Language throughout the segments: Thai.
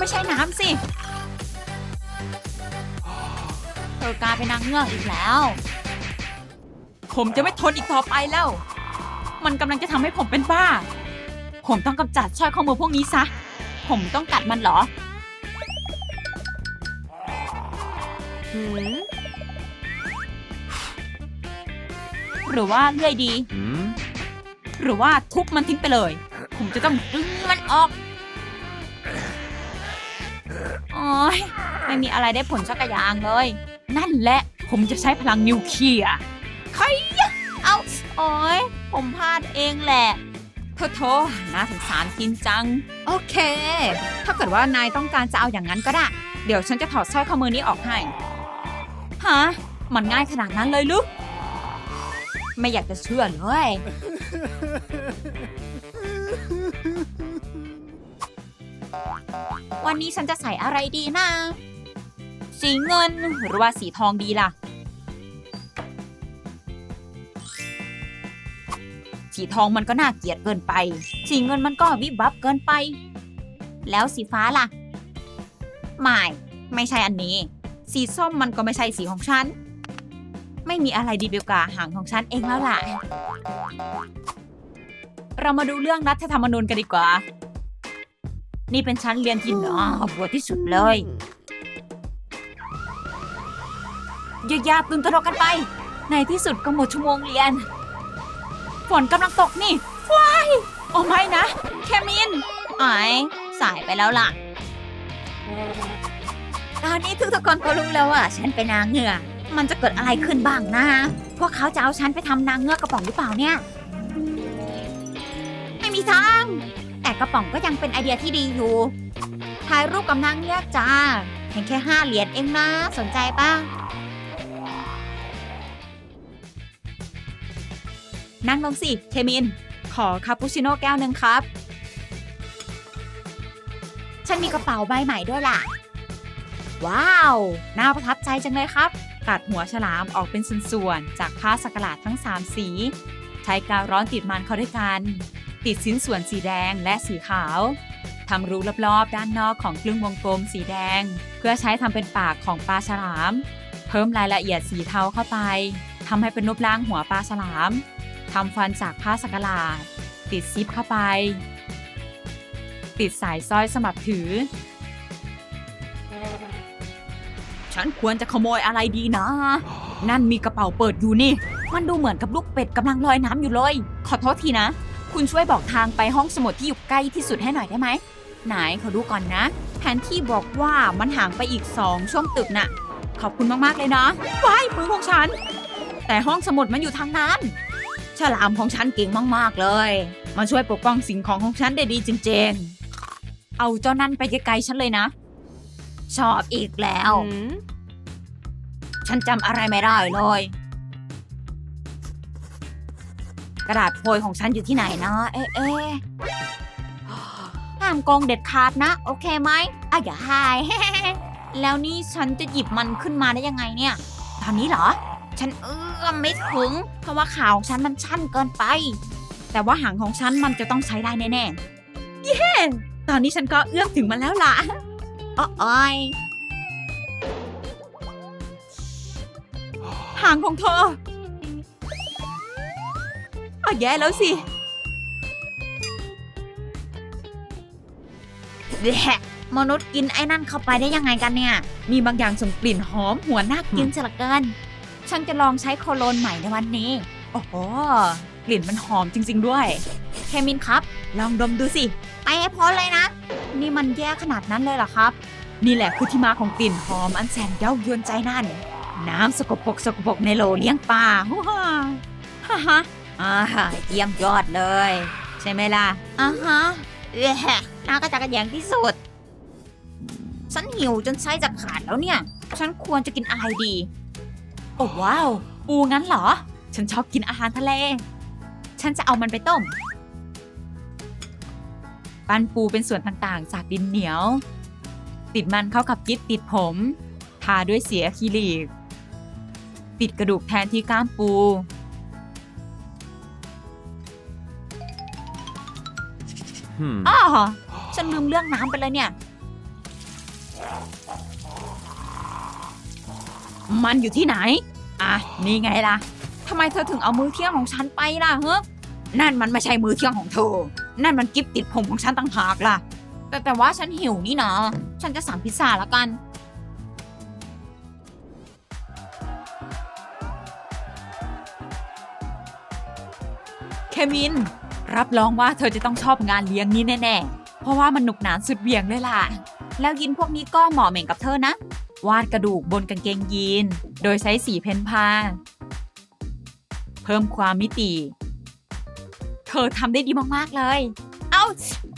ไม่ใช่น้ำสิเธอกลายเป็นนางเงือกอีกแล้ว ผมจะไม่ทนอีกต่อไปแล้ว มันกำลังจะทำให้ผมเป็นบ้า ผมต้องกำจัดสร้อยข้อมือพวกนี้ซะ ผมต้องกัดมันเหรอหืมหรือว่าเลื่อยดี Hmm? หรือว่าทุบมันทิ้งไปเลย ผมจะต้องดึงมันออก ยไม่มีอะไรได้ผลสักอย่างเลย นั่นแหละ ผมจะใช้พลังนิวเคลียร์ใครอะเอาโอ้ยผมพลาดเองแหละโทโทน่าสงสารกินจัง โอเค ถ้าเกิดว่านายต้องการจะเอาอย่างนั้นก็ได้ เดี๋ยวฉันจะถอดสร้อยข้อมือนี้ออกให้ ฮะ มันง่ายขนาดนั้นเลยลูก ไม่อยากจะเชื่อเลย วันนี้ฉันจะใส่อะไรดีนะ สีเงินหรือว่าสีทองดีล่ะ สีทองมันก็น่าเกลียดเกินไป สีเงินมันก็วิบวับเกินไป แล้วสีฟ้าล่ะ ไม่ไม่ใช่อันนี้ สีส้มมันก็ไม่ใช่สีของฉัน ไม่มีอะไรดีเบลกว่าหางของฉันเองแล้วล่ะ เรามาดูเรื่องรัฐธรรมนูญกันดีกว่า นี่เป็นชั้นเรียนที่น่าเบื่อที่สุดเลยอย่าอย่าตื่นตระหนกกันไป ในที่สุดก็หมดชั่วโมงเรียน ฝนกำลังตกนี่ว้ายโอ้ไม่นะ แคมินไอ้ายสายไปแล้วล่ะ ตอนนี้ทุกคนก็รู้แล้วว่าฉันเป็นนางเงือกมันจะเกิดอะไรขึ้นบ้างนะ พวกเขาจะเอาฉันไปทำนางเงือกกระป๋องหรือเปล่าเนี่ย ไม่มีทาง แต่กระป๋องก็ยังเป็นไอเดียที่ดีอยู่ ถ่ายรูปกับนางเงือกจ้าเพียงแค่ห้าเหรียญเองนะ สนใจป่ะนั่งลงสิเคมิน ขอคาปูชิโน่แก้วหนึ่งครับ ฉันมีกระเป๋าใบใหม่ด้วยล่ะ ว้าว น่าประทับใจจังเลยครับ ตัดหัวฉลามออกเป็นส่วนๆ จากผ้าสักหลาดทั้ง 3 สี ใช้กาวร้อนติดมันเข้าด้วยกัน ติดชิ้นส่วนสีแดงและสีขาวทำรูรอบๆ ด้านนอกของครึ่งวงกลมสีแดง เพื่อใช้ทำเป็นปากของปลาฉลาม เพิ่มรายละเอียดสีเทาเข้าไปทำให้เป็นรูปร่างหัวปลาฉลามทำฟันจากผ้าสักหลาด ติดซิปเข้าไป ติดสายสร้อยสำหรับถือ ฉันควรจะขโมยอะไรดีนะ นั่นมีกระเป๋าเปิดอยู่นี่ มันดูเหมือนกับลูกเป็ดกำลังลอยน้ำอยู่เลย ขอโทษทีนะ คุณช่วยบอกทางไปห้องสมุดที่อยู่ใกล้ที่สุดให้หน่อยได้ไหม ไหนขอดูก่อนนะ แผนที่บอกว่ามันห่างไปอีกสองช่วงตึกน่ะ ขอบคุณมากๆเลยนะว้ายมือของฉัน แต่ห้องสมุดมันอยู่ทางนั้น ฉลามของฉันเก่งมากๆเลยมาช่วยปกป้องสิ่งของของฉันได้ดีจริงๆ เอาเจ้านั่นไปไกลๆฉันเลยนะ ชอบอีกแล้วหืมฉันจำอะไรไม่ได้เลย กระดาษโพยของฉันอยู่ที่ไหนนะเอ๊ะเอ๊ะห้ามโกงเด็ดขาดนะ โอเคไหมอะอย่าหาย แล้วนี่ฉันจะหยิบมันขึ้นมาได้ยังไงเนี่ย ตอนนี้เหรอ ฉันเอื้อมไม่ถึง เพราะว่าขาของฉันมันชั่นเกินไป แต่ว่าหางของฉันมันจะต้องใช้ได้แน่ๆ เย้ตอนนี้ฉันก็เอื้อมถึงมันแล้วล่ะอ้อยหางของเธอ อะแย่แล้วสิแหละมนุษย์กินไอ้นั่นเข้าไปได้ยังไงกันเนี่ย มีบางอย่างส่งกลิ่นหอมหัวน่ากินจะละเกิน ฉันจะลองใช้โคโลนใหม่ในวันนี้ โอ้โห กลิ่นมันหอมจริง ๆ ด้วย เคมินครับ ลองดมดูสิ ไปให้พ้นเลยนะ นี่มันแย่ขนาดนั้นเลยเหรอครับ นี่แหละคือที่มาของกลิ่นหอมอันแสนเย้ายวนใจนั่น น้ำสกปรกสกปรกในโหลเลี้ยงปลาว้าฮ่าฮ่า อ่าฮ่าเยี่ยมยอดเลย ใช่ไหมล่ะอ่าฮะเอ๊ะน่ากระจักกระแยงที่สุด ฉันหิวจนไส้จะขาดแล้วเนี่ย ฉันควรจะกินอะไรดี โอ้ว้าว ปูงั้นเหรอ ฉันชอบกินอาหารทะเล ฉันจะเอามันไปต้ม ปั้นปูเป็นส่วนต่างๆ จากดินเหนียว ติดมันเข้ากับกิ๊บติดผม ทาด้วยสีอะคริลิกติดกระดูกแทนที่ก้ามปู อ้อฉันลืมเรื่องน้ำไปเลยเนี่ย มันอยู่ที่ไหน อะ นี่ไงล่ะทำไมเธอถึงเอามือเที่ยงของฉันไปล่ะเฮ้นั่นมันไม่ใช่มือเที่ยงของเธอ นั่นมันกิฟติดผมของฉันต่างหากล่ะ แต่แต่ว่าฉันหิวนี่นะ ฉันจะสั่งพิซซ่าแล้วกัน เคมิน รับรองว่าเธอจะต้องชอบงานเลี้ยงนี้แน่ๆ เพราะว่ามันหนุกหนานสุดเวียงเลยล่ะ แล้วยินพวกนี้ก็เหมาะเหม่งกับเธอนะ วาดกระดูกบนกางเกงยีน โดยใช้สีเพนพา เพิ่มความมิติ เธอทำได้ดีมากๆเลย เอ้า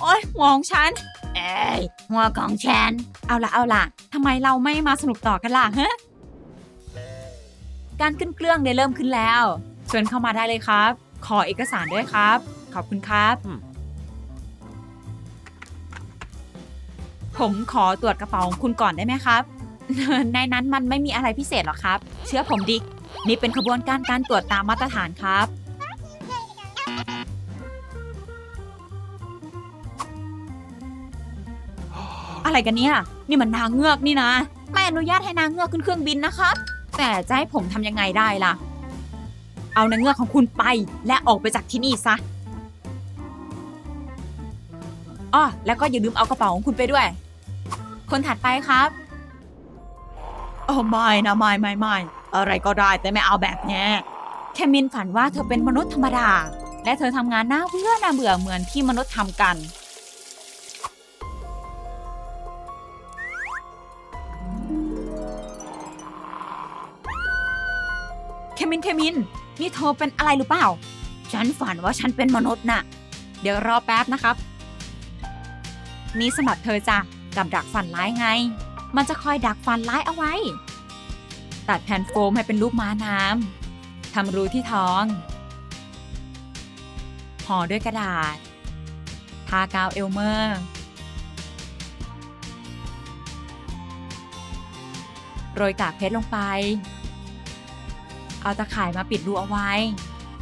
โอ๊ยหัวของฉัน เอ้ยหัวของฉัน เอาละเอาละทำไมเราไม่มาสนุกต่อกันล่ะฮะการขึ้นเครื่องได้เริ่มขึ้นแล้ว เชิญเข้ามาได้เลยครับ ขอเอกสารด้วยครับ ขอบคุณครับอืมผมขอตรวจกระเป๋าของคุณก่อนได้ไหมครับ ในนั้นมันไม่มีอะไรพิเศษหรอกครับ เชื่อผมดิ นี่เป็นขบวนการการตรวจตามมาตรฐานครับ อะไรกันเนี่ย นี่มันนางเงือกนี่นะ ไม่อนุญาตให้นางเงือกขึ้นเครื่องบินนะครับ แต่จะให้ผมทำยังไงได้ล่ะ เอานางเงือกของคุณไปและออกไปจากที่นี่ซะ อ้อแล้วก็อย่าลืมเอากระเป๋าของคุณไปด้วย คนถัดไปครับ โอ้ไม่นะไม่ไม่ไม่อะไรก็ได้แต่ไม่เอาแบบเนี้ยแคมินฝันว่าเธอเป็นมนุษย์ธรรมดา และเธอทำงานน่าเบื่อน่าเบื่อเหมือนที่มนุษย์ทำกัน เคมินเคมิน นี่เธอเป็นอะไรหรือเปล่า ฉันฝันว่าฉันเป็นมนุษย์น่ะ เดี๋ยวรอแป๊บนะครับ นี่สำหรับเธอจ้ะกับดักฟันร้ายไง มันจะคอยดักฟันร้ายเอาไว้ ตัดแผ่นโฟมให้เป็นรูปม้าน้ำทำรูที่ท้องห่อด้วยกระดาษ ทากาวเอลเมอร์ โรยกากเพชรลงไป เอาตะข่ายมาปิดรูเอาไว้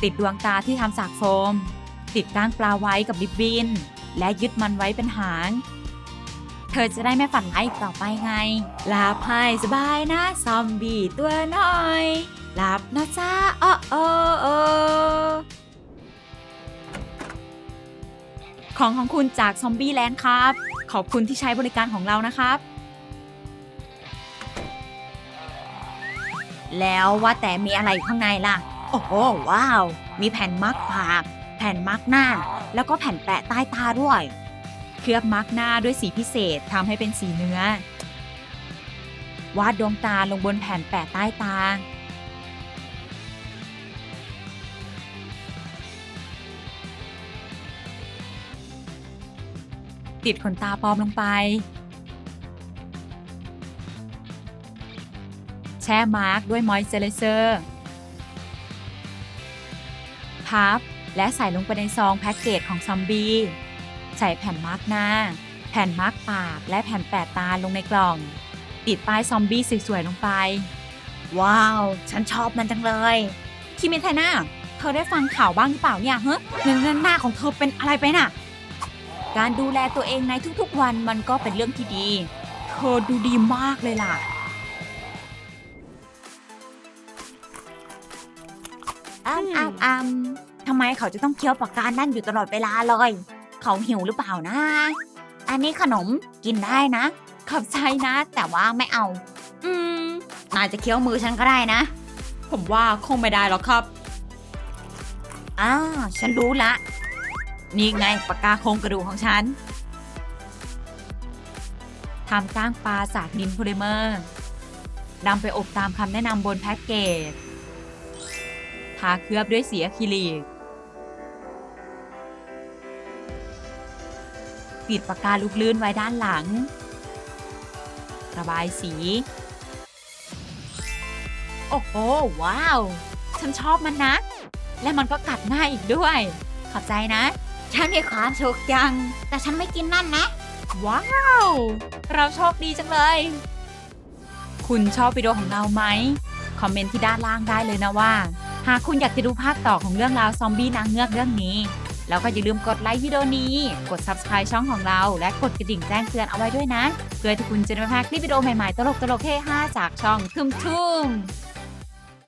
ติดดวงตาที่ทำจากโฟม ติดก้างปลาไว้กับริบบิ้น และยึดมันไว้เป็นหาง เธอจะได้ไม่ฝันร้ายอีกต่อไปไง หลับให้สบายนะ ซอมบี้ตัวน้อย หลับนะจ้าโอ้โอโอของของคุณจากซอมบี้แลนด์ครับ ขอบคุณที่ใช้บริการของเรานะครับ แล้วว่าแต่มีอะไรข้างในล่ะ โอ้โหว้าว มีแผ่นมาร์กปาก แผ่นมาร์กหน้า แล้วก็แผ่นแปะใต้ตาด้วย เคลือบมาร์กหน้าด้วยสีพิเศษทำให้เป็นสีเนื้อ วาดดวงตาลงบนแผ่นแปะใต้ตา ติดขนตาปลอมลงไป แช่มาร์กด้วยมอยเจอร์เซอร์พับ และใส่ลงไปในซองแพ็กเกจของซอมบี้ใส่แผ่นมาร์กหน้า แผ่นมาร์กปาก และแผ่นแปะตาลงในกล่อง ติดป้ายซอมบี้สวยๆลงไป ว้าว ฉันชอบมันจังเลย คิมินไทน่าเธอได้ฟังข่าวบ้างหรือเปล่าเนี่ยเฮ้ยเงินหน้าของเธอเป็นอะไรไปน่ะ การดูแลตัวเองในทุกๆวันมันก็เป็นเรื่องที่ดี เธอดูดีมากเลยล่ะอ้ำอ้ำอ้ำ ทำไมเขาจะต้องเคี้ยวปากกานั่นอยู่ตลอดเวลาเลย เขาหิวหรือเปล่านะ อันนี้ขนมกินได้นะ ขอบใจนะ แต่ว่าไม่เอา อืมนายจะเคี้ยวมือฉันก็ได้นะ ผมว่าคงไม่ได้หรอกครับอ้าฉันรู้ละ นี่ไงปากกาโครงกระดูกของฉันทำก้างปลาจากดินโพลิเมอร์นำไปอบตามคำแนะนำบนแพ็กเกจ ทาเคลือบด้วยสีอะคริลิก ปิดปากกาลูกลื่นไว้ด้านหลัง ระบายสี โอ้โห ว้าว ฉันชอบมันนะ และมันก็กัดง่ายอีกด้วย ขอบใจนะ ฉันมีความสุขจัง แต่ฉันไม่กินนั่นนะ ว้าว เราโชคดีจังเลย คุณชอบวิดีโอของเราไหม คอมเมนต์ที่ด้านล่างได้เลยนะว่า หากคุณอยากจะดูภาคต่อของเรื่องราวซอมบี้นางเงือกเรื่องนี้ แล้วก็อย่าลืมกดไลค์วิดีโอนี้ กด subscribe ช่องของเรา และกดกระดิ่งแจ้งเตือนเอาไว้ด้วยนะ เพื่อที่คุณจะได้ไม่พลาดคลิปวิดีโอใหม่ๆ ตลกๆเฮฮาจากช่องทุ่มทุ่ม